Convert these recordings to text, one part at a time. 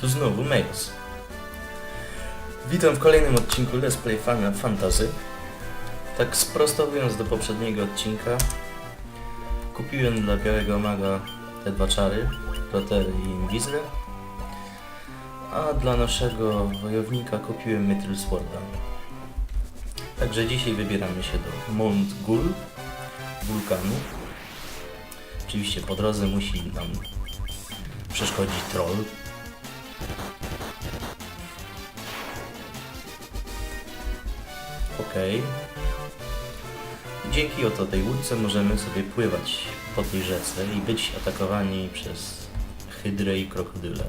Tu znowu Mails. Witam w kolejnym odcinku Let's Play Final Fantasy. Tak sprostowując do poprzedniego odcinka, kupiłem dla Białego Maga te dwa czary, Rotery i Invisle, a dla naszego wojownika kupiłem Mithril Sworda. Także dzisiaj wybieramy się do Mount Gul, wulkanu. Oczywiście po drodze musi nam przeszkodzić troll. Okej. Dzięki oto tej łódce możemy sobie pływać po tej rzece i być atakowani przez hydrę i krokodyle.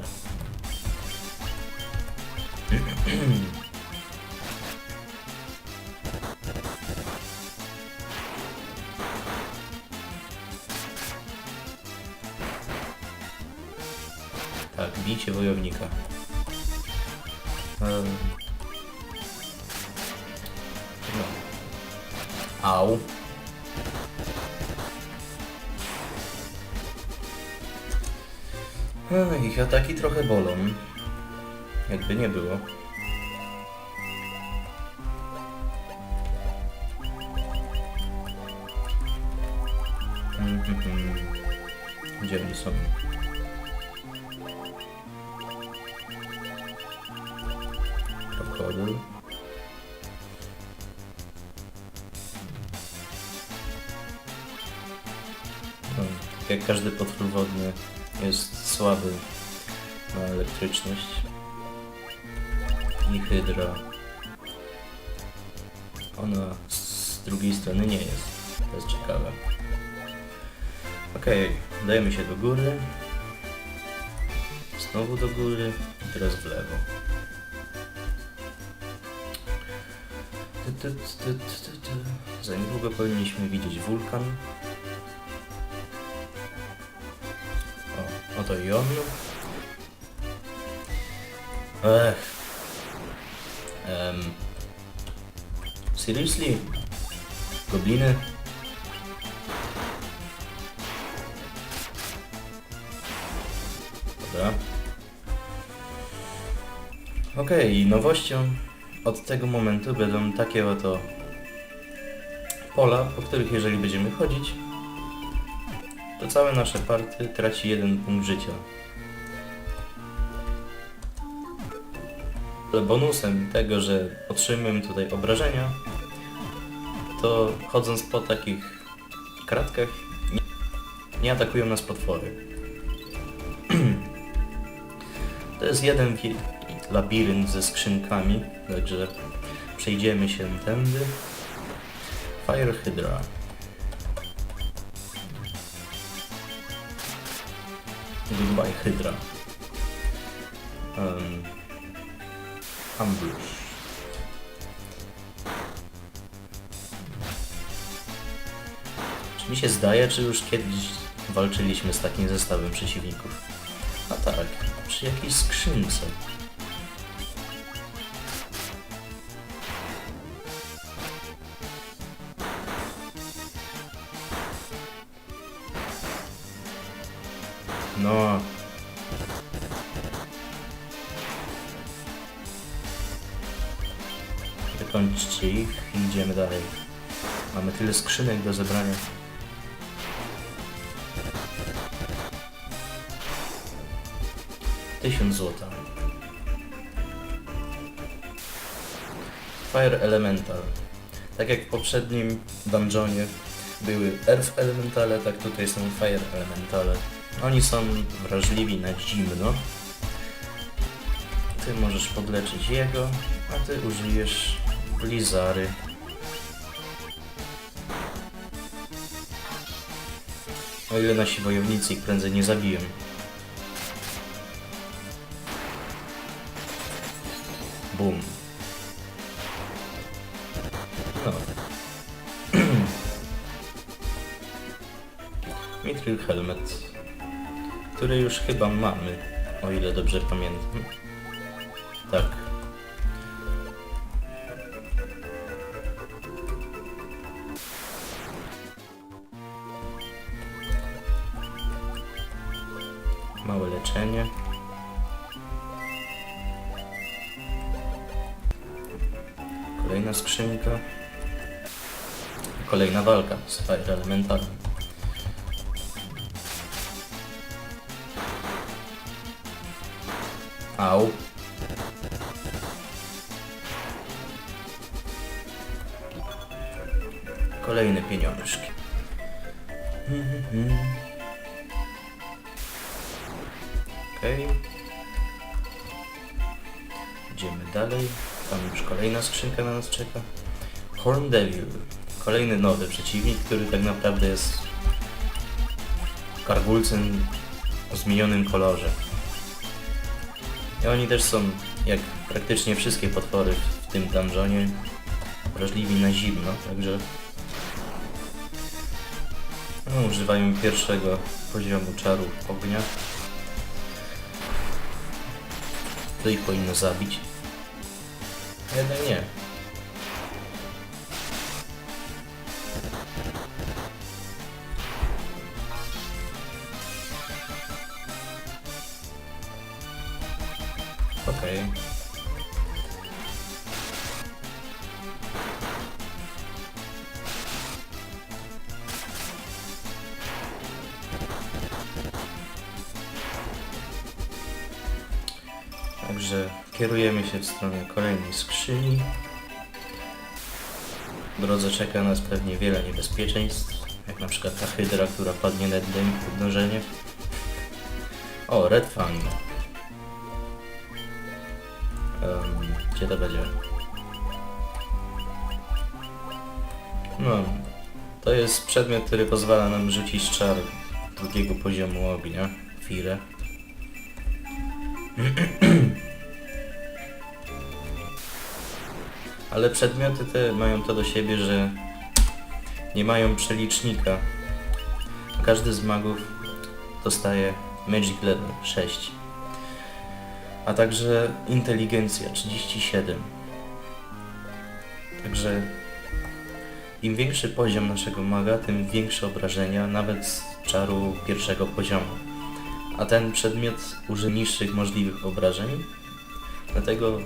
Tak, bijcie wojownika. Em. Au. Ich ataki trochę bolą. Jakby nie było. Mhm. Gdzie oni są? Krokodyl. Jak każdy potwór wodny jest słaby na elektryczność. I hydra. Ona z drugiej strony nie jest. To jest ciekawe. Okej, dajemy się do góry. Znowu do góry i teraz w lewo. Za niedługo powinniśmy widzieć wulkan. O, oto i on. Ech. Um. Seriously? Gobliny? Dobra. Okej, nowością od tego momentu będą takie oto pola, po których jeżeli będziemy chodzić, to całe nasze party traci jeden punkt życia. Ale bonusem tego, że otrzymujemy tutaj obrażenia, to chodząc po takich kratkach nie, atakują nas potwory. To jest jeden labirynt ze skrzynkami, także przejdziemy się tędy. Fire Hydra. Goodbye Hydra. Um, ambush. Czy mi się zdaje, czy już kiedyś walczyliśmy z takim zestawem przeciwników? A tak, przy jakiejś skrzynce. No. Wykończcie ich i idziemy dalej. Mamy tyle skrzynek do zebrania. Tysiąc złota. Fire Elemental. Tak jak w poprzednim dungeonie były Earth Elementale, tak tutaj są Fire Elementale. Oni są wrażliwi na zimno. Ty możesz podleczyć jego, a ty użyjesz Blizary. O ile nasi wojownicy ich prędzej nie zabiją. Bum. No. Mithril Helmet, który już chyba mamy, o ile dobrze pamiętam. Tak. Małe leczenie. Kolejna skrzynka. Kolejna walka z Fire Elementarem. Au. Kolejne pieniążki. Mhm. Okej. Idziemy dalej. Tam już kolejna skrzynka na nas czeka. Horn Devil. Kolejny nowy przeciwnik, który tak naprawdę jest kargulcem o zmienionym kolorze. I oni też są, jak praktycznie wszystkie potwory w tym dungeonie, wrażliwi na zimno, także no, używają pierwszego poziomu czaru ognia. To ich powinno zabić. Jednak nie. Także kierujemy się w stronę kolejnej skrzyni. W drodze czeka nas pewnie wiele niebezpieczeństw, jak na przykład ta hydra, która padnie na dym podnążenie. O, Red Fang. Em, gdzie to będzie? No, to jest przedmiot, który pozwala nam rzucić czar drugiego poziomu ognia, Fire. Ale przedmioty te mają to do siebie, że nie mają przelicznika. Każdy z magów dostaje Magic Level 6. A także inteligencja 37. Także im większy poziom naszego maga, tym większe obrażenia, nawet z czaru pierwszego poziomu. A ten przedmiot używa niższych możliwych obrażeń, dlatego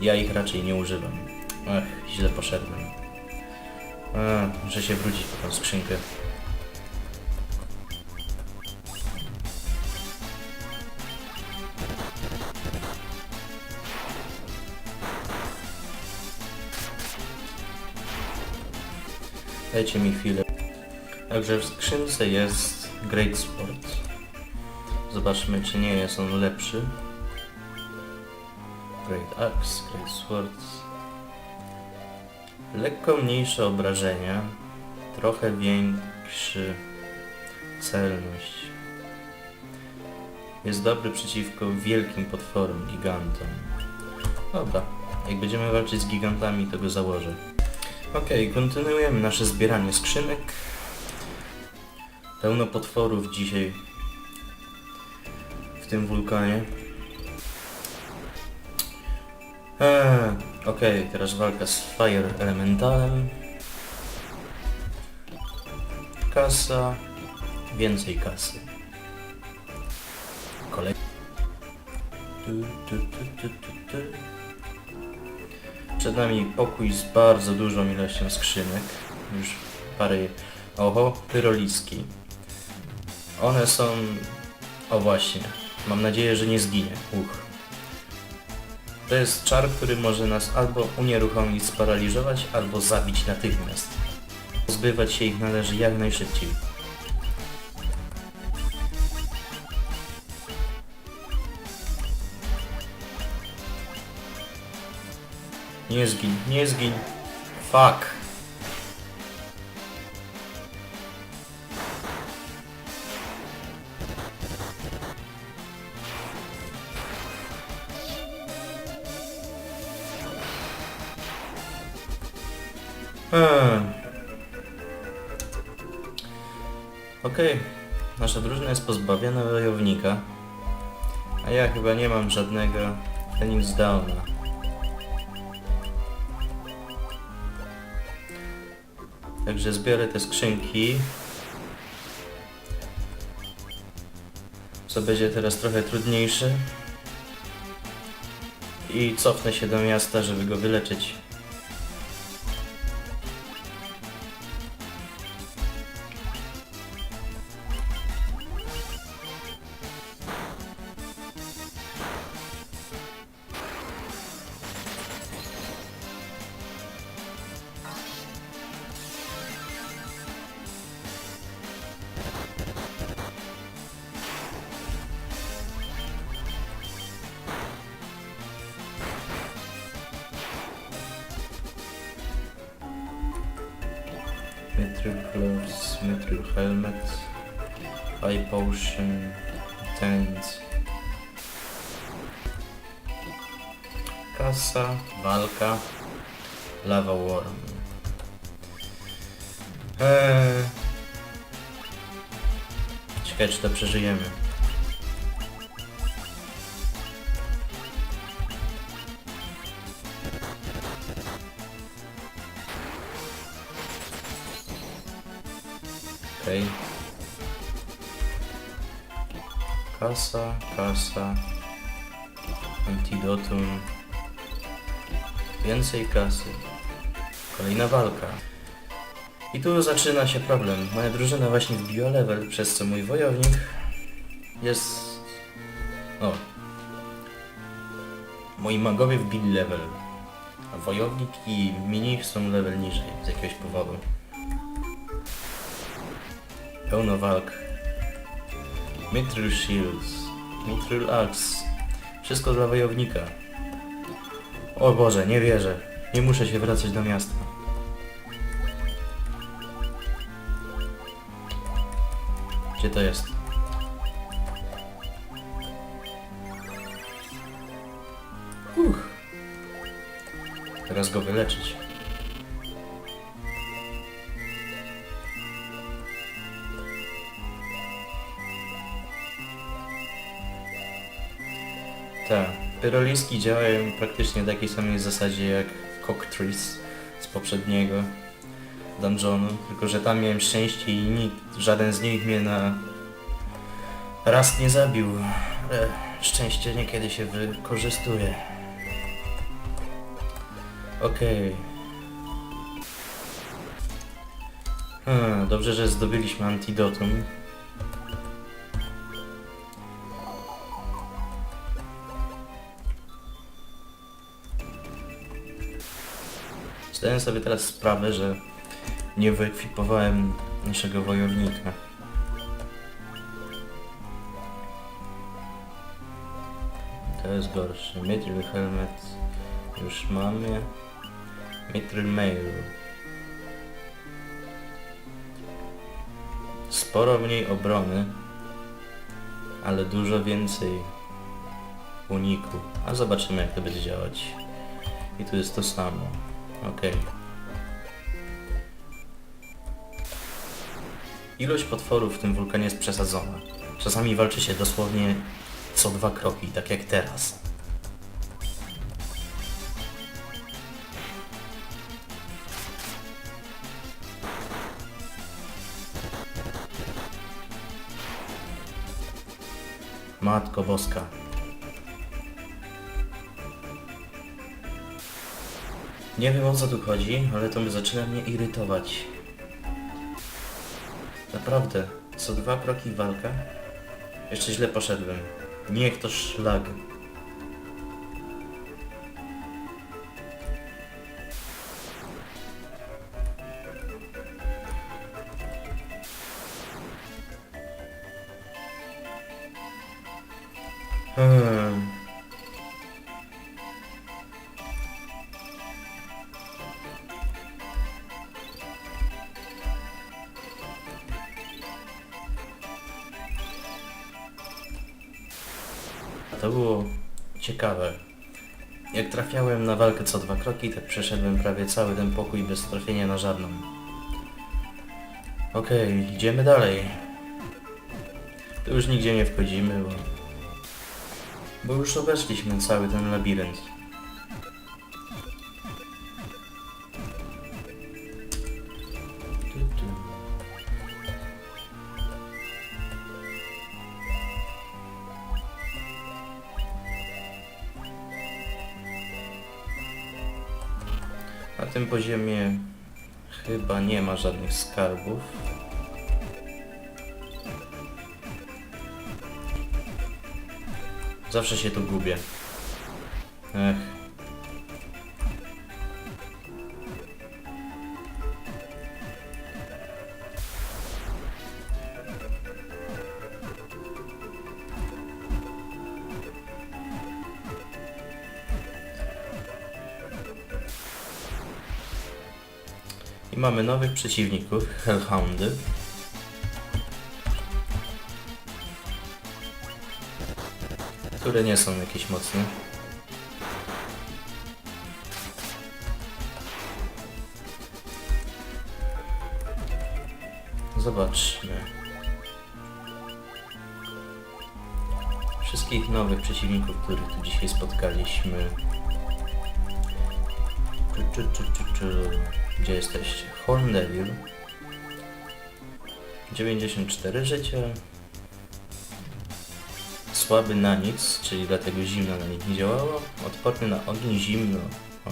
ja ich raczej nie używam. Ach, źle poszedłem. A, muszę się wrócić po tą skrzynkę. Dajcie mi chwilę. Także w skrzynce jest Great Sword. Zobaczmy, czy nie jest on lepszy. Great Axe, Great Sword. Lekko mniejsze obrażenia, trochę większy celność. Jest dobry przeciwko wielkim potworom, gigantom. Dobra, jak będziemy walczyć z gigantami, to go założę. Okej, kontynuujemy nasze zbieranie skrzynek. Pełno potworów dzisiaj w tym wulkanie. Eee, Okej, teraz walka z Fire Elementalem. Kasa. Więcej kasy. Kolej. Przed nami pokój z bardzo dużą ilością skrzynek. Już parę... Oho, pyroliski. One są... O właśnie. Mam nadzieję, że nie zginie. Uch. To jest czar, który może nas albo unieruchomić, sparaliżować, albo zabić natychmiast. Pozbywać się ich należy jak najszybciej. Nie zgin, nie zgin. Fuck. Hmm. Okej, nasza drużyna jest pozbawiona wojownika, a ja chyba nie mam żadnego Phoenix Downa. Także zbiorę te skrzynki. Co będzie teraz trochę trudniejsze. I cofnę się do miasta, żeby go wyleczyć Mithril gloves, mithril helmet, high potion, tent. Kasa, walka, lava worm. Eee. Ciekawe czy to przeżyjemy. Okej. Kasa, kasa. Antidotum. Więcej kasy. Kolejna walka. I tu zaczyna się problem. Moja drużyna właśnie wbiła level, przez co mój wojownik jest... O. Moi magowie wbili level. A wojownik i mini są level niżej, z jakiegoś powodu. Pełno walk. Mithril Shields. Mithril Axe. Wszystko dla wojownika. O Boże, nie wierzę. Nie muszę się wracać do miasta. Gdzie to jest? Uch. Teraz go wyleczyć. Tak. Pyroliski działają praktycznie na takiej samej zasadzie jak Cocktrees z poprzedniego dungeonu, tylko że tam miałem szczęście i nikt, żaden z nich mnie na raz nie zabił. Ale szczęście niekiedy się wykorzystuje. Okej. Hmm, dobrze, że zdobyliśmy antidotum. Zdaję sobie teraz sprawę, że nie wyekwipowałem naszego wojownika. To jest gorsze. Mithril Helmet już mamy. Mithril Mail. Sporo mniej obrony, ale dużo więcej uniku. A zobaczymy jak to będzie działać. I tu jest to samo. Okej. Ilość potworów w tym wulkanie jest przesadzona. Czasami walczy się dosłownie co dwa kroki, tak jak teraz. Matko Boska. Nie wiem o co tu chodzi, ale to zaczyna mnie irytować. Naprawdę, co dwa kroki walka? Jeszcze źle poszedłem. Niech to szlag. Hmm. Było ciekawe. Jak trafiałem na walkę co dwa kroki, tak przeszedłem prawie cały ten pokój bez trafienia na żadną. Okej, idziemy dalej. Tu już nigdzie nie wchodzimy, bo... Bo już obeszliśmy cały ten labirynt. Poziomie chyba nie ma żadnych skarbów. Zawsze się tu gubię. Ech. Mamy nowych przeciwników, Hellhoundy. Które nie są jakieś mocne. Zobaczmy. Wszystkich nowych przeciwników, których tu dzisiaj spotkaliśmy. Gdzie jesteście? Horn Devil. 94 życia. Słaby na nic, czyli dlatego zimno na nich nie działało. Odporny na ogień, zimno. A.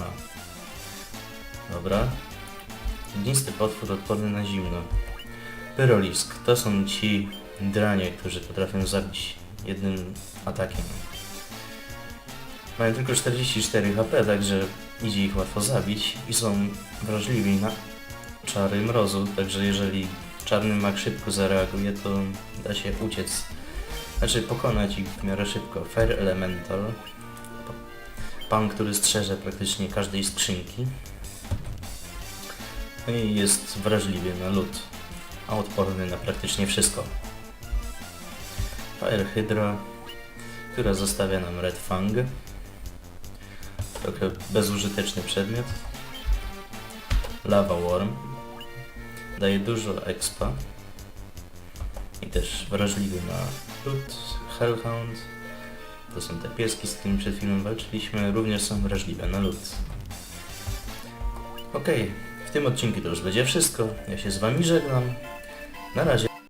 Dobra. Ognisty potwór odporny na zimno. Pyrolisk. To są ci dranie, którzy potrafią zabić jednym atakiem. Mają tylko 44 HP, także idzie ich łatwo zabić i są wrażliwi na czary mrozu, także jeżeli czarny mak szybko zareaguje, to da się uciec, znaczy pokonać ich w miarę szybko. Fair Elemental, pan, który strzeże praktycznie każdej skrzynki No i jest wrażliwy na lód, a odporny na praktycznie wszystko. Fire Hydra, która zostawia nam Red Fang. Trochę bezużyteczny przedmiot. Lava Worm. Daje dużo expa. I też wrażliwy na lód. Hellhound. To są te pieski, z którymi przed chwilą walczyliśmy. Również są wrażliwe na lód. Okej, w tym odcinku to już będzie wszystko. Ja się z Wami żegnam. Na razie.